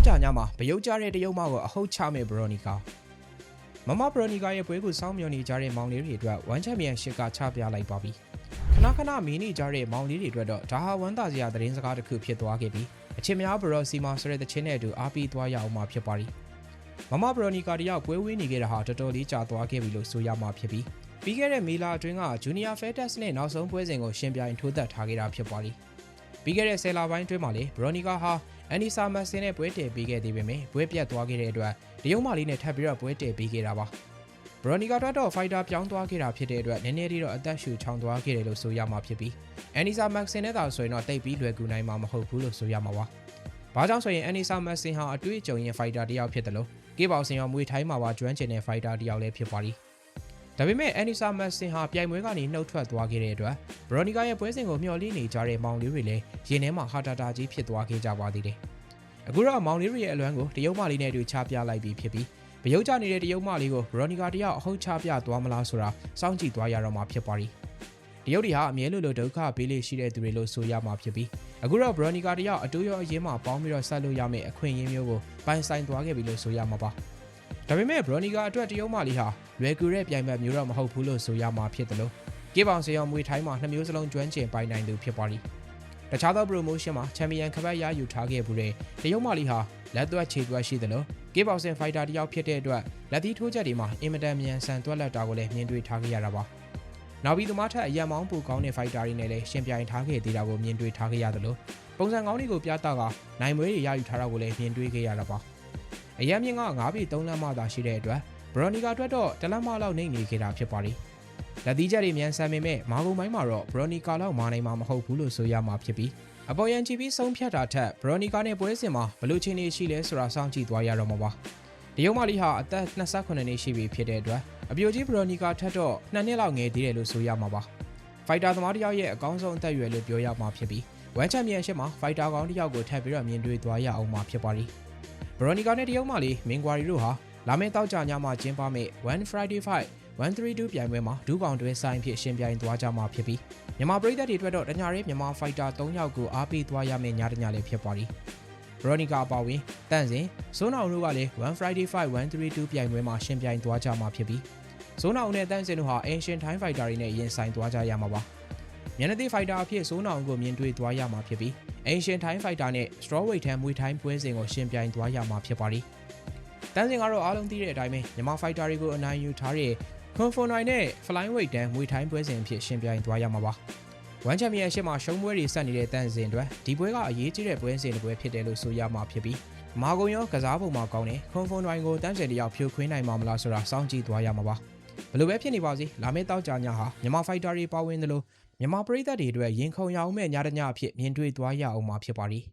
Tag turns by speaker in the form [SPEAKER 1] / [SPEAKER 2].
[SPEAKER 1] က်ကြညမှာဗယုတ်ကြတဲ့တရုတ်မကိုအဟုတ်ချမဲ့ဘရိုနီကာမမဘရိုနီကာရဲ့ပွဲကိုစောင်းမျှော်နေကြတဲ့မောင်လေးတွေအတွက်ဝမ်ချန်ပီယံရှစ်ကချပြလိုက်ပါပြီခဏခဏမင်းနေကြတဲ့မောင်လေးတွေအတွက်တော့ဒါဟာဝမ်းသာစရာသတင်းစကားတစ်ခုဖြစ်သွားခဲ့ပြီးအချင်းများဘရိုစီမာဆိုတဲ့တချင်းနဲ့အတူအားပေးသွားရအောင်မှာဖြစ်ပါရီမမဘရိုနီကာတယောက်ပွဲဝေးနေခဲ့တာဟာတော်တော်လေးကြာသွားခဲ့ပြီလို့ဆိုရမှာဖြစ်ပြီးပြီးခဲ့တဲ့မေလာအတွင်းကဂျူနီယာဖဲတက်စ်နဲ့နောက်ဆုံးပွဲစဉ်ကိုရှင်ပြိုင်ထိုးသက်ထားခဲ့တာဖြစ်ပါရီ ပြီးခဲ့တဲ့ဆယ်လပိုင်းအတွင်းမှာလေဘရိုနီကာဟာအန်နီဆာမတ်ဆင်နဲ့ပွဲတည်ပေးခဲ့သေးပေမဲ့ပွဲပြတ်သွားခဲ့တဲ့အတွက်တရုတ်မာလေးနဲ့ထပ်ပြီးတော့ပွဲတည်ပေးခဲ့တာပါဘရိုနီကာတော့တော့ဖိုက်တာပြောင်းသွားခဲ့တာဖြစ်တဲ့အတွက်နည်းနည်းလေးတော့အသက်ရှူချောင်သွားခဲ့တယ်လို့ဆိုရမှာဖြစ်ပြီးအန်နီဆာမတ်ဆင်နဲ့သာဆိုရင်တော့တိတ်ပြီးလွယ်ကူနိုင်မှာမဟုတ်ဘူးလို့ဆိုရမှာပါ။ဘာကြောင့်ဆိုရင်အန်နီဆာမတ်ဆင်ဟာအတွေ့အကြုံရင်ဖိုက်တာတစ်ယောက်ဖြစ်တယ်လို့ကေဘောင်စင်ရောမွေထိုင်းမှာပါကျွမ်းကျင်တဲ့ဖိုက်တာတစ်ယောက်လည်းဖြစ်ပါလိမ့်။ ဒါပေမဲ့အန်နီဆာမတ်ဆင်ဟာပြိုင်ပွဲကနေနှုတ်ထွက်သွားခဲ့တဲ့အတွက်ဘရိုနီကာရဲ့ပွဲစဉ်ကိုမျှော်လင့်နေကြတဲ့မောင်လေးတွေလည်းရင်ထဲမှာဟာတာတာကြီးဖြစ်သွားခဲ့ကြပါသေးတယ်။အခုတော့မောင်လေးတွေရဲ့အလွမ်းကိုတရုတ်မလေးနဲ့အတူချပြလိုက်ပြီးဖြစ်ပြီးဗရုတ်ကြနေတဲ့တရုတ်မလေးကိုဘရိုနီကာတယောက်အဟုတ်ချပြသွားမလားဆိုတာစောင့်ကြည့်သွားရတော့မှာဖြစ်ပါရီ။တရုတ်တွေဟာအမြဲလိုလိုဒုက္ခပေးလေးရှိတဲ့သူတွေလို့ဆိုရမှာဖြစ်ပြီးအခုတော့ဘရိုနီကာတယောက်အတူရောအရင်မှပေါင်းပြီးတော့ဆက်လို့ရမယ့်အခွင့်အရေးမျိုးကိုပိုင်ဆိုင်သွားခဲ့ပြီလို့ဆိုရမှာပါ။ ဒါပေမဲ့ဘရိုနီကာအတွက်တရုတ်မလေးဟာလွယ်ကူတဲ့ပြိုင်ဘက်မျိုးတော့မဟုတ်ဘူးလို့ဆိုရမှာဖြစ်တယ်လို့ကေပေါင်စေအောင်မွေထိုင်းမှာနှစ်မျိုးစလုံးကျွမ်းကျင်ပိုင်နိုင်သူဖြစ်ပါရီတခြားသော promotion မှာချန်ပီယံခပတ်ရယူထားခဲ့ဘူးတဲ့တရုတ်မလေးဟာလက်သွက်ခြေသွက်ရှိတယ်လို့ကေပေါင်စင်ဖိုက်တာတယောက်ဖြစ်တဲ့အတွက်လက်သီးထိုးချက်တွေမှာအင်မတန်မြန်ဆန်တွက်လက်တာကိုလည်းမြင်တွေ့ထားခဲ့ရတာပါနောက်ပြီးသမားထက်အရန်မောင်းပူကောင်းတဲ့ဖိုက်တာတွေနဲ့လည်းရှင်ပြိုင်ထားခဲ့သေးတာကိုမြင်တွေ့ထားခဲ့ရတယ်လို့ပုံစံကောင်းတွေကိုပြတာကနိုင်မွေးတွေရယူထားတာကိုလည်းမြင်တွေ့ခဲ့ရတာပါ အရန်မြင့်က9ပြီ3လမ်းမှသာရှိတဲ့အတွက်ဘရိုနီကာအတွက်တော့တလမ်းမလောက်နေနေခဲ့တာဖြစ်ပါလိမ့်လက်သီးချက်တွေမြန်ဆန်ပေမဲ့မာဂုံပိုင်းမှာတော့ဘရိုနီကာလောက်မာနိုင်မှာမဟုတ်ဘူးလို့ဆိုရမှာဖြစ်ပြီးအပေါ်ယံချီပြီးဆုံးဖြတ်တာထက်ဘရိုနီကာနဲ့ပွဲစဉ်မှာဘလို့ချင်းနေရှိလဲဆိုတာစောင့်ကြည့်သွားရတော့မှာပါတရုတ်မလီဟာအသက်28နှစ်ရှိပြီဖြစ်တဲ့အတွက်အပြိုကြီးဘရိုနီကာထက်တော့2နှစ်လောက်ငယ်သေးတယ်လို့ဆိုရမှာပါဖိုက်တာသမားတစ်ယောက်ရဲ့အကောင်းဆုံးအသက်အရွယ်လို့ပြောရမှာဖြစ်ပြီးဝမ်ချန်ပီယံရှစ်မှာဖိုက်တာကောင်းတစ်ယောက်ကိုထပ်ပြီးတော့မြင်တွေ့သွားရအောင်မှာဖြစ်ပါလိမ့် ဘရိုနီကာနဲ့တရုတ်မလီမင်ကွာရီတို့ဟာလာမယ့်တောက်ကြညမှာကျင်းပမယ့်1 Friday Fight 132ပြိုင်ပွဲမှာဒူးပေါင်တွဲဆိုင်ဖြစ်ရှင်ပြိုင်သွားကြမှာဖြစ်ပြီးမြန်မာပြည်သက်တွေအတွက်တော့တညာရေးမြန်မာဖိုက်တာ3ယောက်ကိုအားပေးသွားရမယ့်ညတညာလေးဖြစ်ပါသည်ဘရိုနီကာအပါဝင်တန့်စင်ဇိုးနောင်တို့ကလည်း1 Friday Fight 132ပြိုင်ပွဲမှာရှင်ပြိုင်သွားကြမှာဖြစ်ပြီးဇိုးနောင်နဲ့တန့်စင်တို့ဟာ Ancient Time Fighter တွေနဲ့ရင်ဆိုင်သွားကြရမှာပါညနေသေး Fighter အဖြစ်ဇိုးနောင်ကိုမြင်တွေ့သွားရမှာဖြစ်ပြီး Ancient Time Fighter နဲ့ Strawweight ထမ်းမွေးထိုင်းပွဲစဉ်ကိုရှင်ပြိုင်သွားရမှာဖြစ်ပါသည်တန်းစင်ကတော့အားလုံးသိတဲ့အတိုင်းပဲမြန်မာဖိုက်တာတွေကိုအနိုင်ယူထားတဲ့ကွန်ဖိုနိုင်နဲ့ Flyweight တန်းမွေထိုင်းပွဲစဉ်အဖြစ်ရှင်ပြိုင်သွားရမှာပါ။ဝမ်ချန်ပီယံရှစ်မှာရှုံးပွဲတွေဆက်နေတဲ့တန်းစင်အတွက်ဒီပွဲကအရေးကြီးတဲ့ပွဲစဉ်တစ်ပွဲဖြစ်တယ်လို့ဆိုရမှာဖြစ်ပြီးမာဂုံရောကစားပုံမှာကောင်းတယ်ခွန်ဖွန်နိုင်ကိုတန်းစင်တယောက်ဖြိုခွင်းနိုင်မှာမလားဆိုတာစောင့်ကြည့်သွားရမှာပါဘလို့ပဲဖြစ်နေပါစေလာမယ့်တောက်ကြညဟာမြန်မာဖိုက်တာတွေပါဝင်တယ်လို့ မြန်မာပရိသတ်တွေအတွက်ရင်ခုန်ရအောင်မဲ့ညတညအဖြစ်မြင်တွေ့သွားရအောင်မှာဖြစ်ပါလိမ့်